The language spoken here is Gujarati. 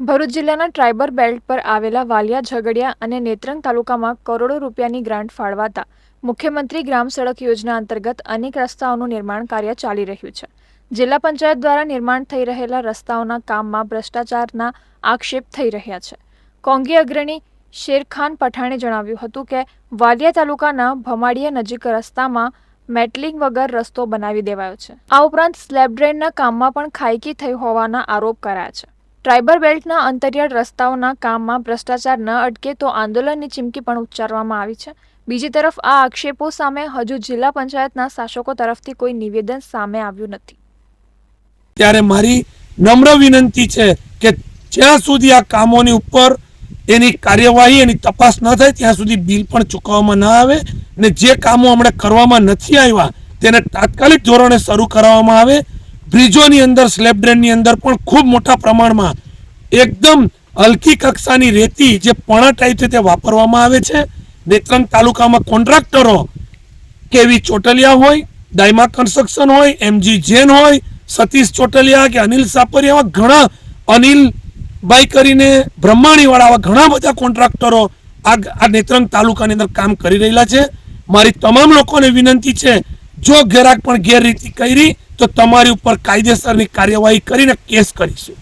ભરૂચ જિલ્લાના ટ્રાઇબર બેલ્ટ પર આવેલા વાલિયા, ઝઘડિયા અને નેત્રંગ તાલુકામાં કરોડો રૂપિયાની ગ્રાન્ટ ફાળવાતા મુખ્યમંત્રી ગ્રામ સડક યોજના અંતર્ગત અનેક રસ્તાઓનું નિર્માણ કાર્ય ચાલી રહ્યું છે. જિલ્લા પંચાયત દ્વારા નિર્માણ થઈ રહેલા રસ્તાઓના કામમાં ભ્રષ્ટાચારના આક્ષેપ થઈ રહ્યા છે. કોંગી અગ્રણી શેરખાન પઠાણે જણાવ્યું હતું કે, વાલિયા તાલુકાના ભમાડિયા નજીક રસ્તામાં મેટલિંગ વગર રસ્તો બનાવી દેવાયો છે. આ ઉપરાંત સ્લેબ ડ્રેનના કામમાં પણ ખાયકી થઈ હોવાના આરોપ કરાયા છે. ટ્રાઇબર બેલ્ટના અંતરિયાળ રસ્તાઓના કામમાં ભ્રષ્ટાચાર ન અટકે તો આંદોલનની ચીમકી પણ ઉચ્ચારવામાં આવી છે. બીજી તરફ આ આક્ષેપો સામે હજુ જિલ્લા પંચાયતના શાસકો તરફથી કોઈ નિવેદન સામે આવ્યું નથી. ત્યારે મારી નમ્ર વિનંતી છે કે જ્યાં સુધી આ કામોની ઉપર એની કાર્યવાહી, એની તપાસ ન થાય, ત્યાં સુધી બિલ પણ ચૂકવવામાં ન આવે ને જે કામો હમણાં કરવામાં નથી આવ્યા, તેને તાત્કાલિક ધોરણે શરૂ કરવામાં આવે. બ્રિજોની અંદર, સ્લેબ ડ્રેનની અંદર પણ ખૂબ મોટા પ્રમાણમાં એકદમ હલકી કક્ષાની રેતી જે પણા છે તે વાપરવામાં આવે છે. નેત્રંગ તાલુકામાં કોન્ટ્રાક્ટરો કેવી ચોટલિયા હોય, ડાયમા કન્સ્ટ્રક્શન હોય, એમજી જૈન હોય, સતીશ ચોટલિયા કે અનિલ સાપરિયા ઘણા અનિલ બાઈ કરીને બ્રહ્માણીવાળા આવા ઘણા બધા કોન્ટ્રાક્ટરો આ નેત્રંગ તાલુકાની અંદર કામ કરી રહેલા છે. મારી તમામ લોકોને વિનંતી છે, જો ઘેરાક પણ ગેરરીતિ કરી તો તમારી ઉપર કાયદેસરની કાર્યવાહી કરીને કેસ કરીશું.